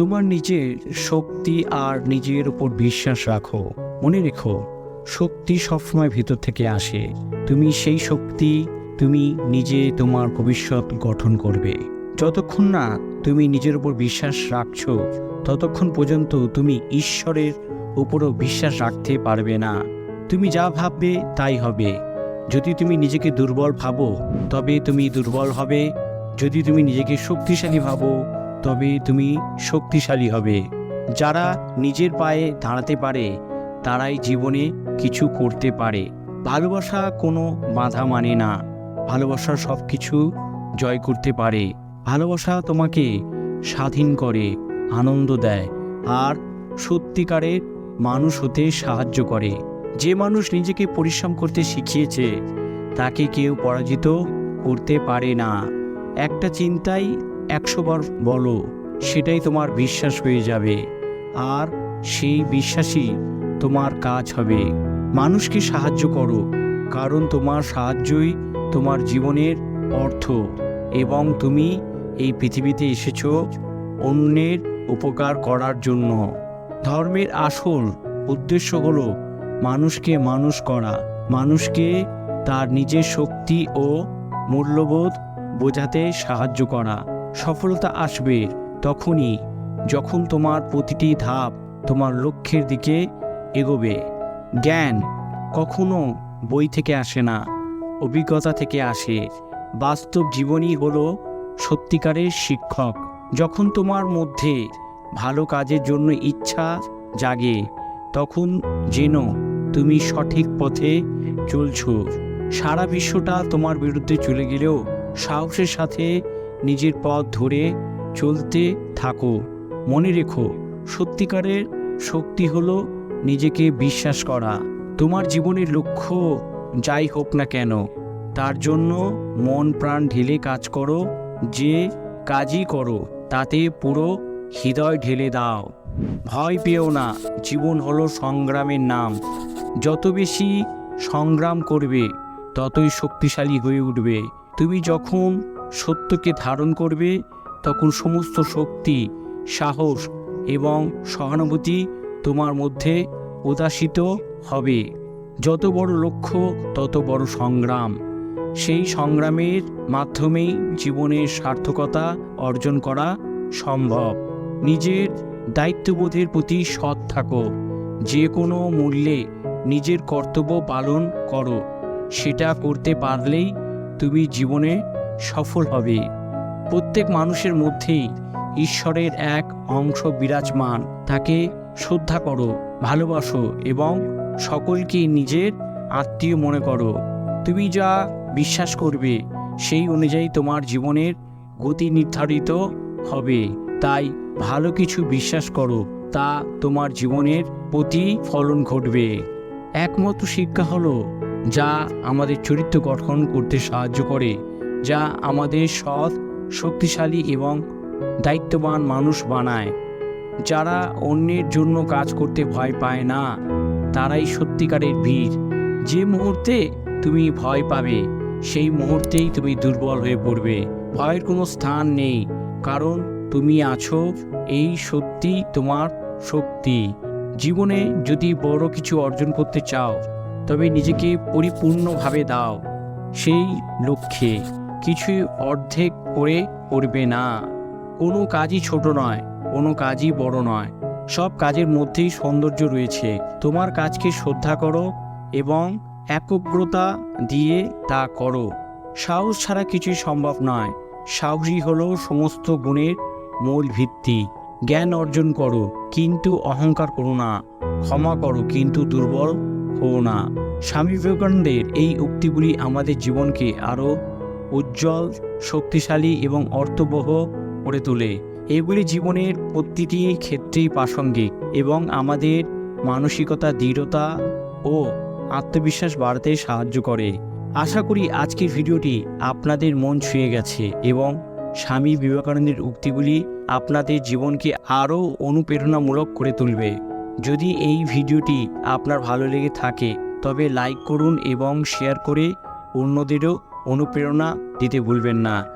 তোমার নিজের শক্তি আর নিজের উপর বিশ্বাস রাখো। মনে রেখো, শক্তি সবসময় ভিতর থেকে আসে। তুমি সেই শক্তি তুমি নিজে তোমার ভবিষ্যৎ গঠন করবে। যতক্ষণ না তুমি নিজের উপর বিশ্বাস রাখছো, ততক্ষণ পর্যন্ত তুমি ঈশ্বরের উপরও বিশ্বাস রাখতে পারবে না। তুমি যা ভাববে তাই হবে। যদি তুমি নিজেকে দুর্বল ভাবো, তবে তুমি দুর্বল হবে। যদি তুমি নিজেকে শক্তিশালী ভাবো তবে তুমি শক্তিশালী হবে। যারা নিজের পায়ে দাঁড়াতে পারে, তারাই জীবনে কিছু করতে পারে। ভালোবাসা কোনো বাধা মানে না। ভালোবাসা সব কিছু জয় করতে পারে। ভালোবাসা তোমাকে স্বাধীন করে, আনন্দ দেয়, আর সত্যিকারের মানুষ হতে সাহায্য করে। যে মানুষ নিজেকে পরিশ্রম করতে শিখিয়েছে, তাকে কেউ পরাজিত করতে পারে না। একটা চিন্তাই একশো বার বলো, সেটাই তোমার বিশ্বাস হয়ে যাবে। আর সেই বিশ্বাসই তোমার কাজ হবে। মানুষকে সাহায্য করো, কারণ তোমার সাহায্যই তোমার জীবনের অর্থ। এবং তুমি এই পৃথিবীতে এসেছ অন্যের উপকার করার জন্য। ধর্মের আসল উদ্দেশ্য হলো মানুষকে মানুষ করা। মানুষকে তার নিজের শক্তি ও মূল্যবোধ বোঝাতে সাহায্য করা। সফলতা আসবে তখনই, যখন তোমার প্রতিটি ধাপ তোমার লক্ষ্যের দিকে এগোবে। জ্ঞান কখনো বই থেকে আসে না, অভিজ্ঞতা থেকে আসে। বাস্তব জীবনই হলো সত্যিকারের শিক্ষক। যখন তোমার মধ্যে ভালো কাজের জন্য ইচ্ছা জাগে, তখন যেন তুমি সঠিক পথে চলছ। সারা বিশ্বটা তোমার বিরুদ্ধে চলে গেলেও সাহসের সাথে নিজের পথ ধরে চলতে থাকো। মনে রেখো, সত্যিকারের শক্তি হলো নিজেকে বিশ্বাস করা। তোমার জীবনের লক্ষ্য যাই হোক না কেন, তার জন্য মন প্রাণ ঢেলে কাজ করো, যে কাজই করো, তাতে পুরো হৃদয় ঢেলে দাও। ভয় পেও না, জীবন হলো সংগ্রামের নাম। যত বেশি সংগ্রাম করবে, ততই শক্তিশালী হয়ে উঠবে। তুমি যখন সত্যকে ধারণ করবে, তখন সমস্ত শক্তি, সাহস এবং সহানুভূতি তোমার মধ্যে উদাসিত হবে। যত বড় লক্ষ্য, তত বড় সংগ্রাম। সেই সংগ্রামের মাধ্যমেই জীবনের সার্থকতা অর্জন করা সম্ভব। নিজের দায়িত্ববোধের প্রতি সৎ থাকো। যে কোনো মূল্যে নিজের কর্তব্য পালন করো। সেটা করতে পারলেই তুমি জীবনে সফল হবে। প্রত্যেক মানুষের মধ্যেই ঈশ্বরের এক অংশ বিরাজমান। তাকে শ্রদ্ধা করো, ভালোবাসো এবং সকলকে নিজের আত্মীয় মনে করো। তুমি যা বিশ্বাস করবে, সেই অনুযায়ী তোমার জীবনের গতি নির্ধারিত হবে। তাই ভালো কিছু বিশ্বাস করো, তা তোমার জীবনের প্রতি ফলন ঘটবে। একমাত্র শিক্ষা হলো, যা আমাদের চরিত্র গঠন করতে সাহায্য করে। যা আমাদের সৎ, শক্তিশালী এবং দায়িত্ববান মানুষ বানায়। যারা অন্যের জন্য কাজ করতে ভয় পায় না, তারাই সত্যিকারের ভিড় যে মুহূর্তে তুমি ভয় পাবে, সেই মুহূর্তেই তুমি দুর্বল হয়ে পড়বে। ভয়ের কোনো স্থান নেই, কারণ তুমি আছো এই সত্যি তোমার শক্তি। জীবনে যদি বড় কিছু অর্জন করতে চাও, তবে নিজেকে পরিপূর্ণভাবে দাও, সেই লক্ষ্যে। কিছু অর্ধেক করে করবে না। কোনো কাজই ছোট নয়, কোনো কাজই বড় নয়। সব কাজের মধ্যেই সৌন্দর্য রয়েছে। তোমার কাজকে শ্রদ্ধা করো এবং একগ্রতা দিয়ে তা করো। সাহস ছাড়া কিছুই সম্ভব নয়। সাহসী হলো সমস্ত গুণের মূল ভিত্তি। জ্ঞান অর্জন করো, কিন্তু অহংকার করো না। ক্ষমা করো, কিন্তু দুর্বল হও না। স্বামী বিবেকানন্দের এই উক্তিগুলি আমাদের জীবনকে আরও উজ্জ্বল, শক্তিশালী এবং অর্থবহ করে তোলে। এগুলি জীবনের প্রতিটি ক্ষেত্রেই প্রাসঙ্গিক এবং আমাদের মানসিকতা, দৃঢ়তা ও আত্মবিশ্বাস বাড়াতে সাহায্য করে। আশা করি আজকের ভিডিওটি আপনাদের মন ছুঁয়ে গেছে এবং স্বামী বিবেকানন্দের উক্তিগুলি আপনাদের জীবনকে আরও অনুপ্রেরণামূলক করে তুলবে। যদি এই ভিডিওটি আপনার ভালো লেগে থাকে, তবে লাইক করুন এবং শেয়ার করে অন্যদেরও অনুপ্রেরণা দিতে ভুলবেন না।